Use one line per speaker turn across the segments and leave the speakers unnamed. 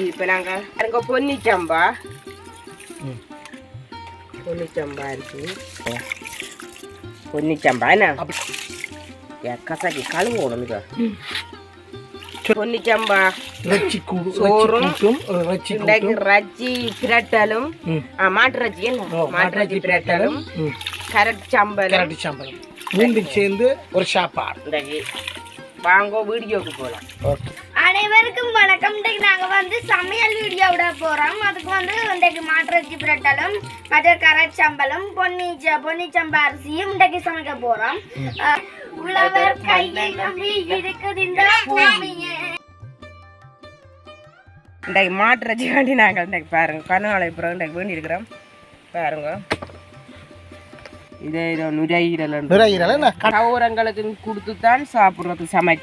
இப்போ நாங்கள் அங்கே பொன்னிச்சம்பா. பொன்னிச்சம்பா இருக்கு பொன்னிச்சம்பா என்ன கசாக்கி கழுவோணுங்க பொன்னிச்சம்பா
இறைச்சி கூடு
சோறும், ரச்சி பிரட்டலும் மாட்டு ரச்சி மாட்டு ரச்சி பிரட்டலும் கரட்
சாம்பல் மூண்டும் சேர்ந்து ஒரு
இன்றைக்கு வாங்கோ வீடியோக்கு போகலாம்
ஓகே
அனைவருக்கும் வணக்கம். இன்றைக்கு நாங்க வந்து சமையல் வீடியோ விட போறோம். அதுக்கு வந்து இன்றைக்கு மாட்டிறச்சி பிரட்டலும் மற்ற கரட் சம்பலும் பொன்னி ச- பொன்னி சம்பா அரிசியும் இன்றைக்கு சமைக்க போறோம். அஹ், உழவர் கையில் நம்பி இருக்குது இந்த பூமியே.
இன்றைக்கு மாட்டு ரச்சி வேண்டி நாங்கள் இன்றைக்கு பாருங்க கருணாலை புறம் இன்றைக்கு வேண்டி இருக்கிறோம். பாருங்க. இது இதோ நுரையீரல்
நுரையீரல் என்ன?
கவுரங்களுக்கு கொடுத்து தான் சாப்பிட்றது சமை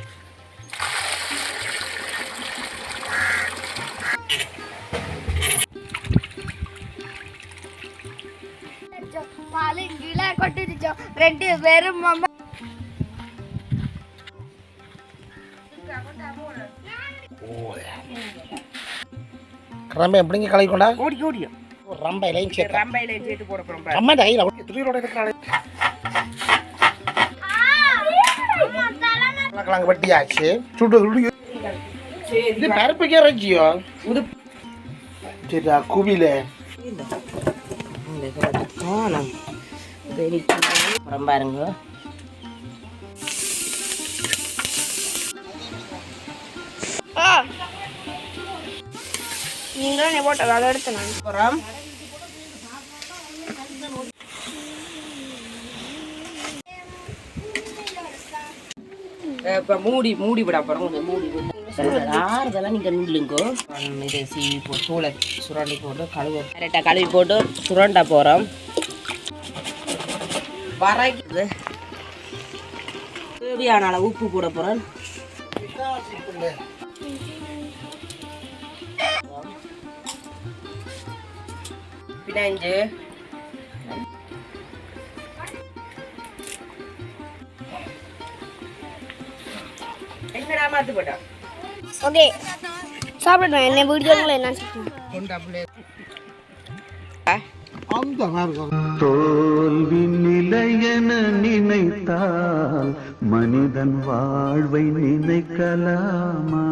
கொட்டிருச்சோம் ரெண்டு மம்ம-
கிளம்ப எப்படிங்க கலக்கொண்டா
ஓடி ஓடியும்
ஒரு ரம்ப இலையும் சேர்த்து.
ரம்பையில சேர்த்து போட போகிறோம் பாரு
அம்மா கையில் அப்படியே துளிரோட இருக்கிறாள். கிழங்கு வெட்டியாச்சு. சுடு சுடு. இது பருப்புக்கே இறைச்சியோ
உது
சரிடா குவில
காணும் அப்புறம் பாருங்க.
நீங்களும் போட்டது அதை எடுத்து நான்
அப்புறம் இப்போ மூடி மூடி விட கொஞ்சம் மூடி ஆறுதெல்லாம் நீங்கள் நில்லுங்கோ. இதை சீவி போட்டு தூளை சுரண்டி போட்டு கழுவு கரெக்டாக கழுவி போட்டு சுரண்ட போகிறோம் வரைக்குது. தேவையான அளவு உப்பு போட போகிறோம் பிணைஞ்சு. எங்கடா மாத்து போட்டோம்
ஓகே. சாப்பிடுவேன் என்ன வீடியோங்களை என்ன
அந்த
தோல்வி நிலையென நினைத்தால் மனிதன் வாழ்வை நினைக்கலாமா?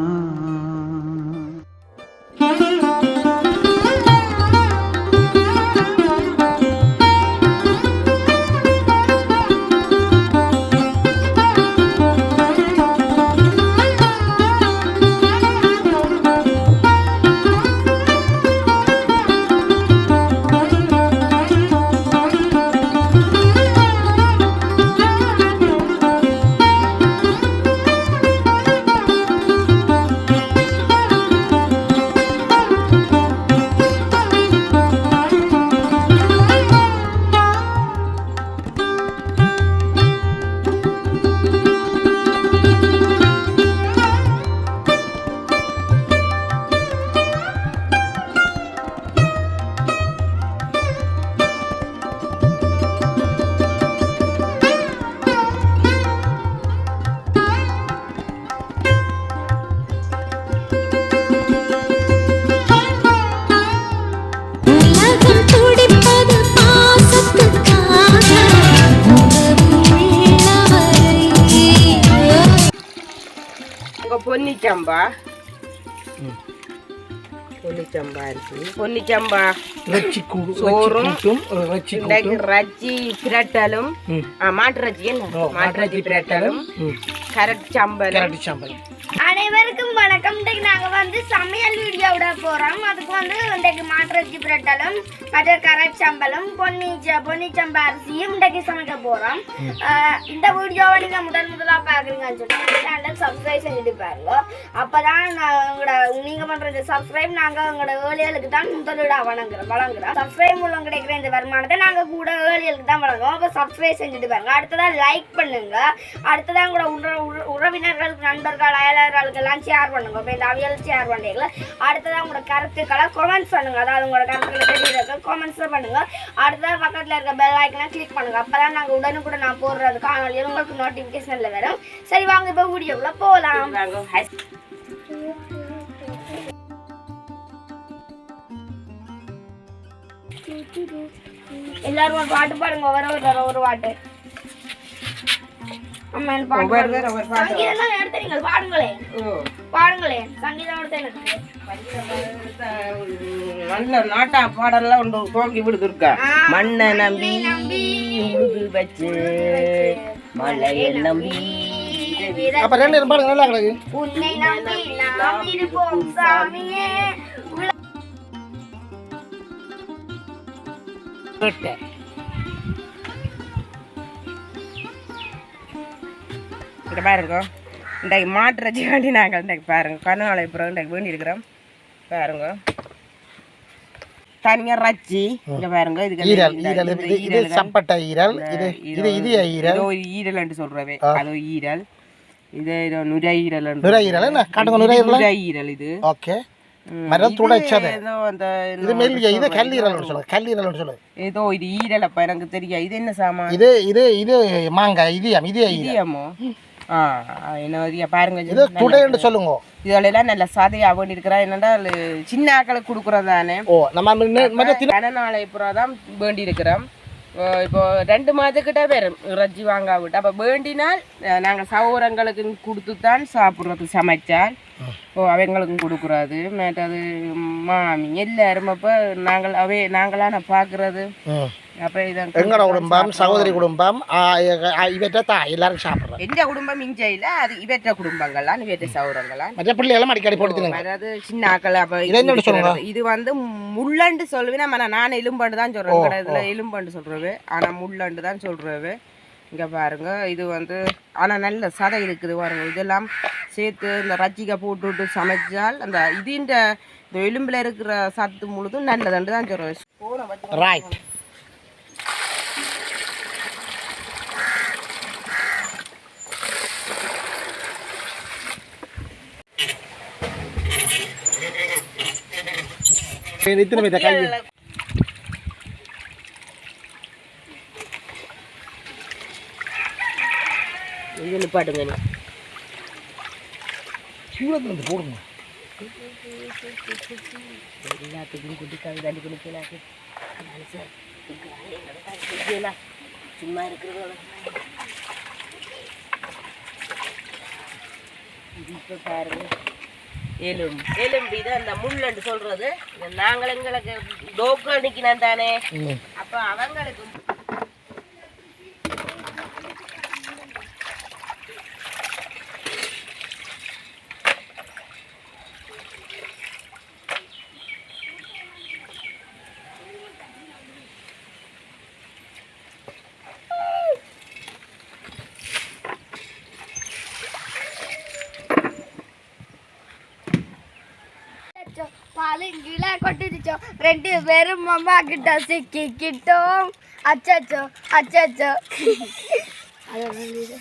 உங்க பொன்னிச்சம்பா பொன்னிச்சம்பா அரிசி பொன்னிச்சம்பா
இறைச்சி
சோறும், ரச்சி பிரட்டலும்
ம்.
ஆ, மாட்டு ரச்சி என்ன?
ஓ,
மாட்டு ரச்சி பிரட்டலும் கரட் சம்பலும்
கேரட்டு சாம்பல்.
அனைவருக்கும் வணக்கம். இன்றைக்கு நாங்க வந்து சமையல் வீடியோ விட போறோம். அதுக்கு வந்து இன்றைக்கு மாட்டிறச்சி பிரட்டலும் மற்ற கரட் சம்பலும் பொன்னி ச- பொன்னி சம்பா அரிசியும் இன்றைக்கு சமைக்க போறோம். அஹ் இந்த வீடியோவை நீங்க முதல் முதலா பாக்குறீங்கன்னு சொல்லி சேனல் சப்ஸ்கிரைப் செஞ்சுட்டு பாருங்க. அப்பதான் நான் உங்களோட நீங்க பண்றது சப்ஸ்கிரைப் நாங்க உங்களோட ஏழைகளுக்கு தான் முதலீடா வழங்குறோம் வழங்குறோம். சப்ஸ்கிரைப் மூலம் கிடைக்கிற இந்த வருமானத்தை நாங்க கூட ஏழைகளுக்கு தான் வழங்குவோம் அப்ப சப்ஸ்கிரைப் செஞ்சுட்டு பாருங்க. அடுத்ததா லைக் பண்ணுங்க. அடுத்ததா கூட உற- உறவினர்களுக்கு நண்பர்கள் அயலாளர்களுக்கு எல்லாம் ஷேர் பண்ணுங்க. இப்போ இந்த அவியல் ஷேர் பண்ணுறீங்களா அடுத்ததா உங்களோட கருத்துக்களை கமெண்ட்ஸ் பண்ணுங்க. அதாவது உங்களோட கருத்துக்களை தெரியுறதுக்கு கமெண்ட்ஸ் பண்ணுங்க. அடுத்ததா பக்கத்துல இருக்க பெல் ஐக்கனை கிளிக் பண்ணுங்க. அப்பதான் நாங்க உடனுக்குடன் நான் போடுறது காணொலி உங்களுக்கு நோட்டிபிகேஷன்ல வரும். சரி வாங்க இப்போ வீடியோக்குள்ள போகலாம் எல்லாரும் ஒரு பாட்டு பாடுங்க ஒவ்வொரு ஒரு ஒரு பாட்டு. அம்மா எனக்கு பாட்டு பாடுங்க. சங்கீதம் தான்
ஓ.
பாடுங்களேன் சங்கீதம் எடுத்து எனக்கு.
நல்ல நாட்டா பாடலாம் ஒன்று தோங்கி விடுதுருக்கா. மண்ணை நம்பி உழுது வச்சு மழையை நம்பி
அப்ப ரெண்டு பாருங்க நல்லா கிடக்கு.
உன்னை நம்பி நாம் இருப்போம் சாமியே.
கேட்டேன். இங்க பாருங்க. இன்றைக்கு மாட்டு ரச்சி வேண்டி நாங்கள் இன்றைக்கு பாருங்க. கருநாளை புறம் இன்றைக்கு வேண்டி இருக்கிறோம். பாருங்க. தனியாக ரச்சி இங்க பாருங்க. இதுக்கு
ஈரல்
இந்த-
ஈரல். இது இது ஈரல். இது இது இது ஈரல்.
இதோ ஈரல்னு சொல்றவே. அது ஈரல். இது நுரையீரல்
நுரையீரல். நுரையீரல்
இது.
ஓகே.
இது. ஏதோ அந்த
இது இது
ஏதோ இது எனக்கு தெரியா இது என்ன சாமான்
இது இது இது மாங்காய் இதயம் இது ஈரல்
இடியாமோ ஆ என்ன வரியா பாருங்க
இது துடைன்னு சொல்லுங்க
எல்லாம் நல்ல சதையா வேண்டி இருக்கிறா என்னடா சின்ன ஆக்களுக்கு கொடுக்குறதானே
ஓ நம்ம மற்ற தின
கனநாளை புறா தான் வேண்டி இருக்கிறோம் இப்போ ரெண்டு மாதத்துக்கிட்ட வரும் இறைச்சி வாங்காவிட்டு. அப்போ வேண்டினால் நாங்கள் நாங்க சகோதரங்களுக்கு கொடுத்து தான் சாப்பிட்றது சமைச்சால். இப்போ அவங்களுக்கும் கொடுக்குறாது. மற்றது மாமி எல்லாரும் அப்போ நாங்கள் அவை நாங்களான பார்க்குறது.
எங்கட குடும்பம் சகோதரி குடும்பம் இவற்றை தான் எல்லாரும் சாப்பிட்றோம்
எந்த குடும்பம் இஞ்சையில் அது இவற்ற குடும்பங்கள்லாம் இவற்ற சகோதரங்களாம்
மற்ற பிள்ளைகளும் அடிக்கடி போட்டு தின்னுங்க
அதாவது சின்ன ஆக்கள் அப்ப
இதை
வந்து முள்ளண்டு சொல்லுவேன் நம்ம நான் எலும்பண்டு தான் சொல்றேன் எங்கட இதுல எலும்பண்டு சொல்றவே ஆனா முள்ளண்டு தான் சொல்றவே இங்க பாருங்க இது வந்து ஆனா நல்ல சதை இருக்குது பாருங்க இதெல்லாம் சேர்த்து இந்த ரச்சிக்கை போட்டு விட்டு சமைச்சால் அந்த இது இந்த எலும்புல இருக்கிற சத்து முழுதும் நல்லதுன்னு தான் வச்சு
ரைட் இத்தனை மீத கை
நிப்பாட்டுங்க.
சூழத்துல போடுங்க
எல்லாத்துக்கும் சும்மா இருக்கிறது இப்போ பாருங்க எலும்பு. எலும்பு இது அந்த முள்ளண்டு சொல்றது. நாங்கள் எங்களுக்கு டோக்கு அடிக்கணும் தானே. அப்ப அவங்களுக்கு
கொட்டிச்சோம் பாலு கொட்டிச்சோம் ரெண்டு பேரும் அம்மா கிட்ட சிக்கிக்கிட்டோம். அச்சச்சோ அச்சச்சோ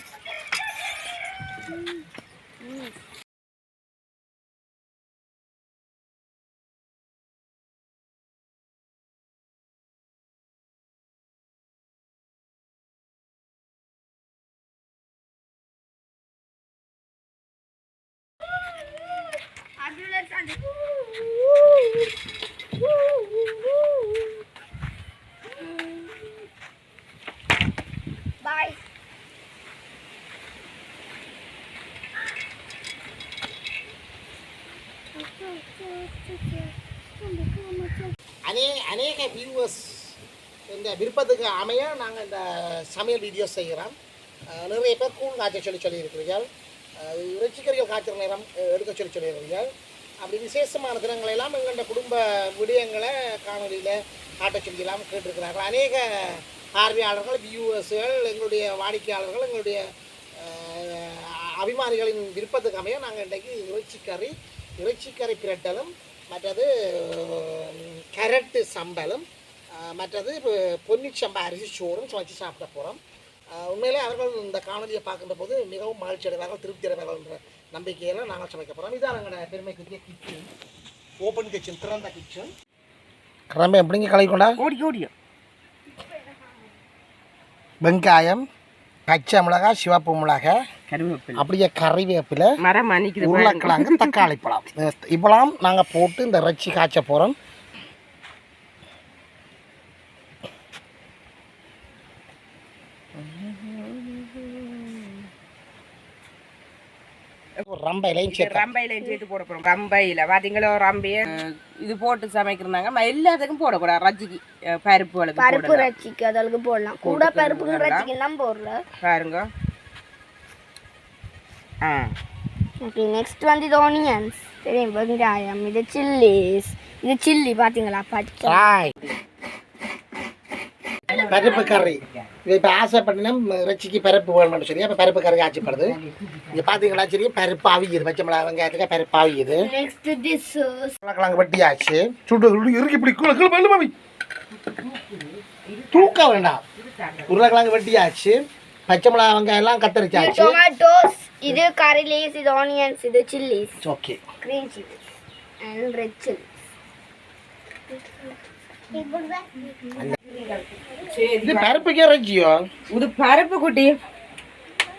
அது வந்து பாய்
அநே அநேக வியூவர்ஸ் இந்த விருப்பத்துக்கு அமைய நாங்கள் இந்த சமையல் வீடியோஸ் செய்கிறோம் நிறைய பேர் கூழ் காய்ச்ச சொல்லி சொல்லியிருக்கிறீர்கள். இறைச்சிக்கறிகள் காய்ச்சல் நேரம் எடுக்க சொல்லி சொல்லியிருக்கிறீர்கள். அப்படி விசேஷமான தினங்களை எல்லாம் எங்களோட குடும்ப விடயங்களை காணொலியில் காட்ட சொல்லியெல்லாம் கேட்டிருக்கிறார்கள். அநேக பார்வையாளர்கள் வியூவர்ஸுகள் எங்களுடைய வாடிக்கையாளர்கள் எங்களுடைய அபிமானிகளின் விருப்பத்துக்கு அமைய நாங்கள் இன்றைக்கு இறைச்சிக்கறி இறைச்சிக்கறி பிரட்டலும் மற்றது கேரட்டு சம்பலும் அஹ், மற்றது இப்போ பொன்னிச்சம்பா அரிசி சோறும் சமைச்சு சாப்பிட போகிறோம் உண்மையிலே அவர்கள் இந்த காணொலியை பார்க்கின்ற போது மிகவும் மகிழ்ச்சி அடைவார்கள் திருப்தி அடைவார்கள் என்ற நம்பிக்கையில் நாங்கள் சமைக்க போகிறோம் இதான் எங்களோட பெருமைக்குரிய கிச்சன் ஓப்பன் கிச்சன் திறந்த கிச்சன் கிளம்பி எப்படிங்க கலக்கிக்கொண்டா
ஓடி ஓடியும்
வெங்காயம் பச்சை மிளகா சிவப்பு மிளகா
கருவேப்பிலை.
அப்படியே கறிவேப்பிலை
மரம்
உருளைக்கிழங்கு தக்காளி பழம். இப்பெல்லாம் நாங்கள் போட்டு இந்த இறைச்சி காய்ச்ச போகிறோம் ரொம்ப இலையும் சேர்த்து.
ரம்பையில சேர்த்து போட போறோம். ரம்பையில பாத்தீங்களோ ரம்பைய? இது போட்டு சமைக்கிறாங்க எல்லாத்துக்கும் போடக்கூடாது. ரஜிக்கு பருப்பு அளவு
பருப்பு ரச்சிக்கு அதற்கு போடலாம். கூட ரச்சிக்கு தான் போடல.
பாருங்க. ஆ.
ஓகே நெக்ஸ்ட் வந்து இது ஆனியன்ஸ் தெரியும் வெங்காயம் இது சில்லிஸ் இது சில்லி பாத்தீங்களா பச்சை.
பருப்பு கறி. இது இப்போ ஆசைப்பட்டினா இறைச்சிக்கு பருப்பு வேணும்னு சொல்லி அப்போ பருப்பு கறி ஆச்சப்படுது. இது பார்த்தீங்களா சரி பருப்பு அவியுது பச்சை மிளகா வெங்காயத்துக்கு பருப்பு
திஸ்
உருளைக்கிழங்கு வெட்டியாச்சு. சுடு சுடு இறுக்கி இப்படி மாமி. தூக்க வேண்டாம். உருளைக்கிழங்கு வெட்டியாச்சு. பச்சை மிளகா வெங்காயம் எல்லாம் கத்தரிச்சாச்சு.
டொமேட்டோஸ் இது கறி லீஸ் இது ஆனியன்ஸ் இது chillies
okay
green chilies and red chilies.
இது பருப்பு இறைச்சியோ
இது பருப்பு குட்டி.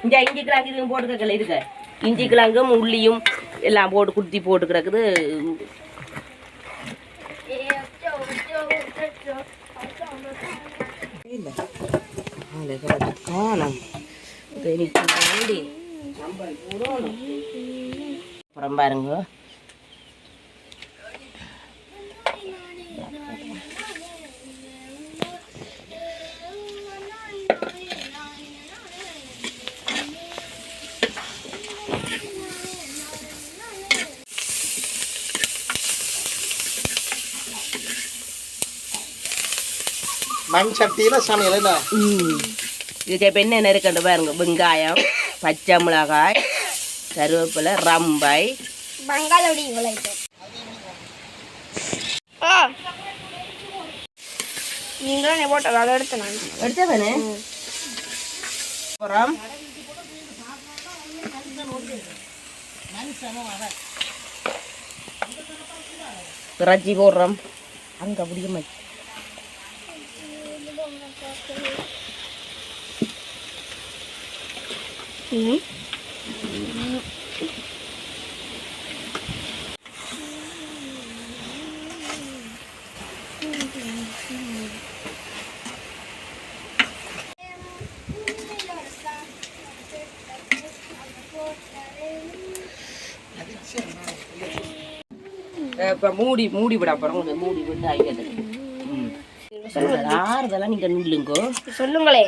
இந்த இஞ்சி கிழங்கு இதுவும் போட்டு கிடக்கல இருக்க இஞ்சி கிழங்கும் உள்ளியும் எல்லாம் போட்டு குத்தி போட்டு கிடக்குது. அப்புறம் பாருங்க.
மண் சட்டியில் சமையல்
இதுக்கு இப்போ என்னென்ன இருக்குன்னு பாருங்க. வெங்காயம் பச்சை மிளகாய் கருவேப்பிலை ரம்பாய்
பங்காளோடி நீங்களும் நீ போட்டது அதை எடுத்து நான்
எடுத்தவனே அப்புறம்? இறைச்சி போடுறோம். அங்கே முடிய மாட்டேன் இப்போ மூடி மூடி விட அப்புறம் கொஞ்சம் மூடி விட்டு ஆகியது ஆறுதெல்லாம் நீங்கள் நில்லுங்கோ.
சொல்லுங்களே.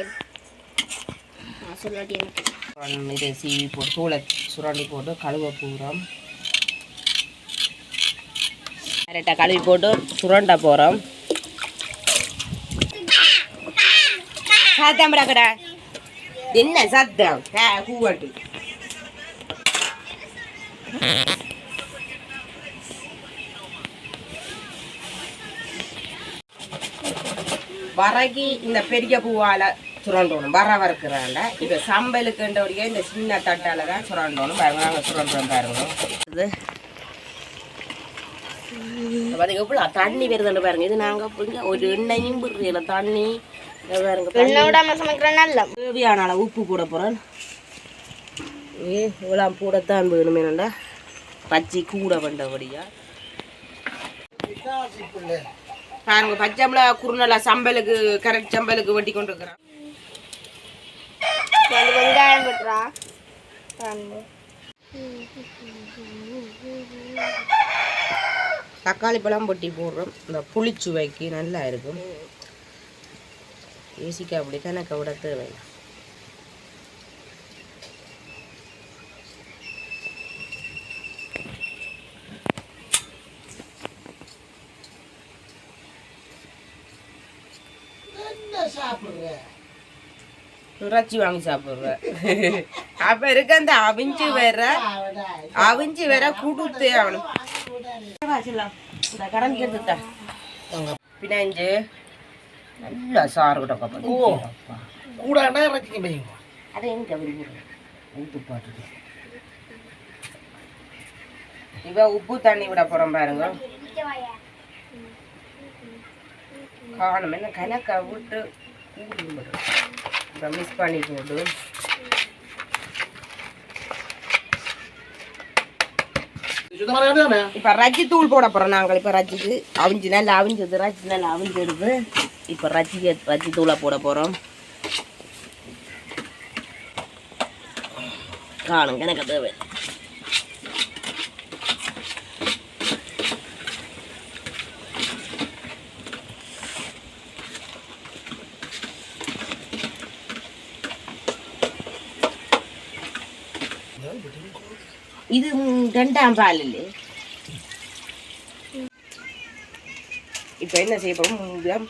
நான் சொல்லாட்டி எனக்கு
அப்புறம் இதை சீவி போட்டு தூளை சுரண்டி போட்டு கழுவ பூரம் கரெக்டாக கழுவி போட்டு சுரண்ட போகிறோம் சத்தம் கடை என்ன சத்தம்? கூவட்டு. வரகி இந்த பெரிய பூவால சுரண்டணும். வர வறுக்கிறாண்ட இப்போ சம்பலுக்குன்றபடியே இந்த சின்ன தட்டால தான் சுரண்டணும். பாருங்க நாங்கள் சுரண்டுறோம் பாருங்க. இது. பாருங்க தண்ணி வருதுன்னு பாருங்க. இது நாங்கள் புரிஞ்ச ஒரு எண்ணெயும் புரியல தண்ணி. இங்க
நல்ல.
தேவையான அளவு உப்பு போட போகிறேன் ஏ இவ்வளோ போடத்தான் வேணும் என்னண்டா பச்சை கூட பண்ணபடியா பாருங்க பச்சை மிளகா குறுநலா சம்பலுக்கு கரெக்ட் சம்பலுக்கு வெட்டி கொண்டு இருக்கிறேன்
ரெண்டு வெங்காயம் போட்டுறா
தக்காளி பழம் பொட்டி போடுறோம். இந்த புளிச்சுவைக்கு நல்லா இருக்கும். ஏசிக்கு அப்படி எனக்கு விட தேவை இறைச்சி வாங்கி சாப்பிட்றேன். அப்ப இருக்க அந்த அவிஞ்சு வேற அவிஞ்சு வேற கொடுத்து அவனுக்கு இந்த கரண்டி எடுத்துட்டா பினாஞ்சு நல்லா சாறு
கூடனா இறைச்சிக்கு பையும்
அதை எங்க ஊத்து இவ உப்பு தண்ணி விட போறோம் பாருங்க. காணும். என்ன கணக்கா விட்டு இப்போ மிஸ் பண்ணி போட்டு
சுத்தமான தானே
இப்போ ரச்சி தூள் போட போகிறோம் நாங்கள். இப்போ ரச்சிக்கு அவிஞ்சு நல்லா அவிஞ்சது. ரச்சி நல்லா அவிஞ்சு எடுத்து இப்போ ரச்சிக்கு ரச்சி தூளை போட போகிறோம் காணும் எனக்கு தேவை. இது ரெண்டாம் பால் இல்லை இப்போ என்ன செய்ய போகிறோம்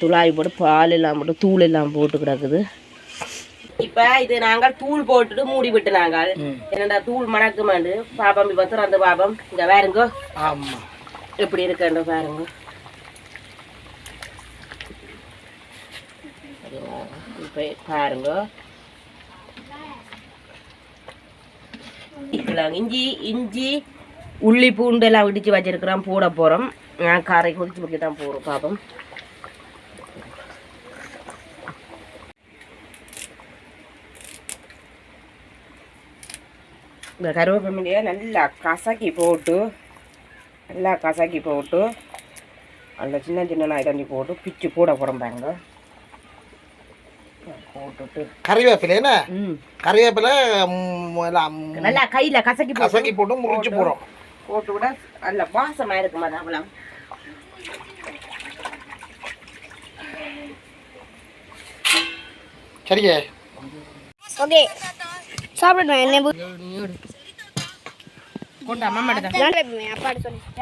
துளாவி போட்டு பால் எல்லாம் போட்டு தூள் எல்லாம் போட்டு கிடக்குது இப்போ இது நாங்கள் தூள் போட்டுட்டு மூடி விட்டு நாங்கள் என்னடா தூள் மணக்குமாண்டு பாப்பம் இப்போ திறந்து பாப்பம் இங்கே வேறுங்க
ஆமாம்
எப்படி இருக்குன்ற பாருங்க இப்போ பாருங்க இப்பெல்லாம் இஞ்சி இஞ்சி உள்ளி பூண்டு எல்லாம் விடிச்சு வச்சிருக்கிறோம் போட போகிறோம் நான் காரை கொதிச்சு முடிக்க தான் போகிறோம் பாப்போம். இந்த கருவேப்பிலையை நல்லா கசக்கி போட்டு நல்லா கசக்கி போட்டு அதில் சின்ன சின்ன நாய் தண்ணி போட்டு பிச்சு போட போகிறோம் பாருங்க. போட்டுட்டு.
கறிவேப்பிலை என்ன? கறிவேப்பிலை
நல்லா கையில் கசக்கி
கசக்கி போட்டு முறிச்சு போகிறோம்
போட்டு கூட நல்ல வாசமாக இருக்குமா அவ்வளோ
சரிங்க.
ஓகே. சாப்பிடணும் என்ன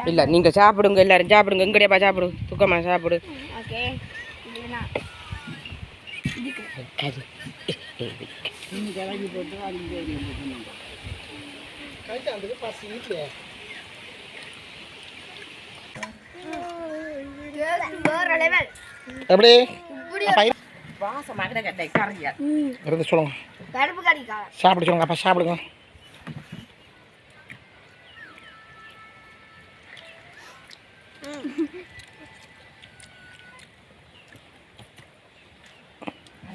இல்லை நீங்கள் சாப்பிடுங்க எல்லாரும் சாப்பிடுங்க. எங்கடையாப்பா சாப்பிடு? துக்கமா சாப்பிடு.
எப்படி? இருந்து சொல்லுங்க. சாப்பிட சொல்லுங்க அப்பா சாப்பிடுங்க.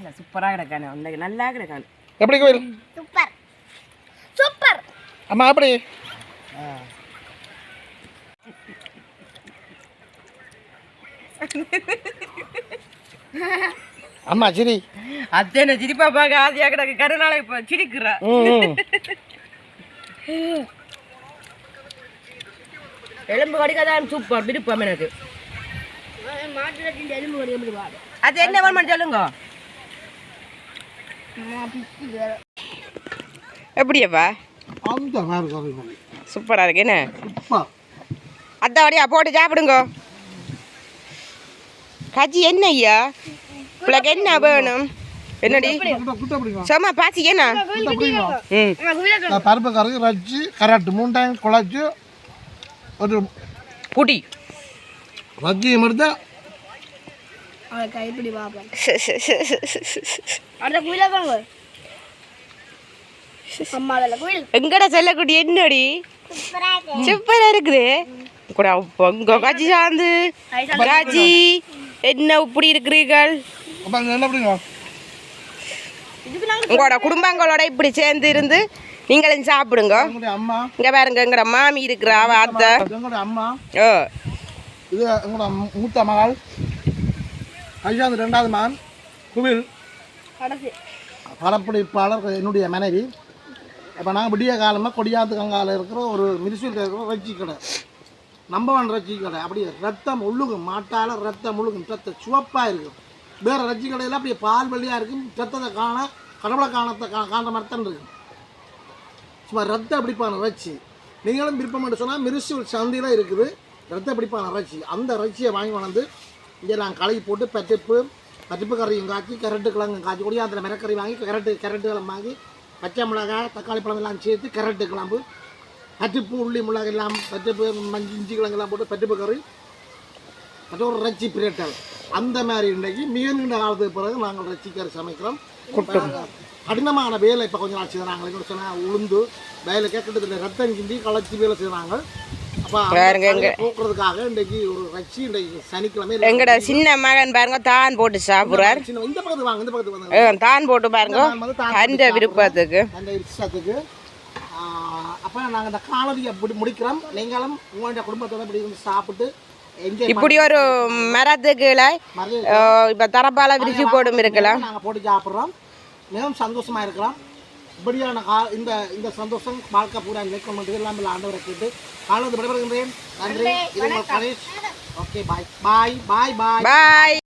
நல்லா சூப்பராக கிடக்கானு அந்த நல்லா கிடக்கானு
எப்படி கோயில்
சூப்பர் சூப்பர்
அம்மா எப்படி அம்மா சரி
அத்தனை சிரிப்பா பார்க்க ஆசையாக கிடக்கு கருநாளை இப்போ சிரிக்கிறா. எலும்பு கடிக்காதான் சூப்பர் விருப்பம் எனக்கு அது என்ன வேணும்னு சொல்லுங்க எப்படியாப்பா சூப்பராக இருக்கு என்ன? அதான் வழியா போட்டு சாப்பிடுங்க. கஜி என்ன ஐயா? உங்களுக்கு என்ன வேணும்? என்னடி? சும்மா பாசி என்ன? ம்.
பருப்பு கறி ரச்சு கரெக்ட் மூணு டைம் குழச்சி ஒரு
குடி
ரஜ்ஜியை மட்டும் தான்
அவள் கைப்பிடி பாப்பேன் அடுத்த குயில பாருங்க அம்மா அதில் குயில்.
எங்கட செல்லக்குடி என்னடி? சூப்பரா இருக்குது. கூட உங்க காட்சி சார்ந்து. காட்சி என்ன இப்படி இருக்கிறீர்கள்? உங்களோட குடும்பங்களோட இப்படி சேர்ந்து இருந்து நீங்களும் சாப்பிடுங்க. இங்க பாருங்க எங்கட மாமி இருக்கிறா அவ அத்தை.
எங்களுடைய அம்மா. இது எங்களோட மூத்த மகள். ஐயாவது ரெண்டாவது மகன் குவில். படப்பிடிப்பாளர் என்னுடைய மனைவி. இப்போ நாங்கள் விடிய காலமாக கொடியாத்து கங்கால இருக்கிற ஒரு மிரிசூரில் இருக்கிற ரச்சி கடை. நம்பர் ஒன் ரச்சி கடை. அப்படியே ரத்தம் ஒழுகும் மாட்டால் ரத்தம் ஒழுகும் ரத்தம் சிவப்பாக இருக்கும். வேறு ரச்சி கடையில் அப்படியே பால் வெள்ளையாக இருக்கும். ரத்தத்தை காண கடவுளை காணத்தை கா காண்ற மாதிரி தான் இருக்கும். சும்மா ரத்த பிடிப்பான ரச்சி நீங்களும் விருப்பம் சொன்னால் மிரிசூர் சந்தையில் இருக்குது. ரத்த பிடிப்பான ரச்சி அந்த ரச்சியை வாங்கி கொண்டு இங்கே நாங்கள் கலகி போட்டு பச்சைப்பு பச்சைப்பு கறியும் காய்ச்சி கரட்டு கிழங்கு காய்ச்சி கொடியாந்தில் மிரக்கறி வாங்கி கரட்டு கரட்டு கிழங்கு வாங்கி பச்சை மிளகாய் தக்காளி பழம் எல்லாம் சேர்த்து கரட்டு கிளம்பு பச்சைப்பு உள்ளி மிளகாய் எல்லாம் பச்சைப்பு மஞ்சள் இஞ்சி கிழங்கு எல்லாம் போட்டு பச்சைப்பு கறி. மற்றும் ஒரு ரச்சி பிரேட்டல் அந்த மாதிரி இன்றைக்கு மிக நீண்ட காலத்துக்கு பிறகு நாங்கள் ரச்சி கறி சமைக்கிறோம் கடினமான வேலை இப்போ கொஞ்சம் நாள் செய்கிறாங்க கூட சொன்னால் உளுந்து வேலை கேட்கறதுல ரத்தம் கிண்டி களைச்சி வேலை செய்கிறாங்க
பாருங்க எங்க.
போக்குறதுக்காக இன்றைக்கு ஒரு ரச்சி இன்றைக்கு சனிக்கிழமை
எங்கட சின்ன மகன் பாருங்க தான் போட்டு சாப்பிடுறார்.
இந்த பக்கத்து வாங்க இந்த பக்கத்து வாங்க.
தான் போட்டு பாருங்க. அந்த விருப்பத்துக்கு.
அந்த இஷ்டத்துக்கு அப்போ நாங்கள் இந்த காலடியை முடி முடிக்கிறோம். நீங்களும் உங்களுடைய குடும்பத்தோட இப்படி சாப்பிட்டு
இப்படி ஒரு மரத்துக்குள்ள இப்ப தரப்பால விரிச்சு போடும் இருக்கலாம்.
நாங்கள் போட்டு சாப்பிட்றோம். மிகவும் சந்தோஷமா இருக்கலாம். இப்படியான கா இந்த இந்த சந்தோஷம் வாழ்க்கை பூரா நிற்கும் மட்டும் இல்லாமல் ஆண்டவரை கேட்டு காலத்து விடைபெறுகின்றேன். நன்றி. இது உங்கள் கணேஷ். Okay bye. பாய் பாய் பாய்.
பாய்.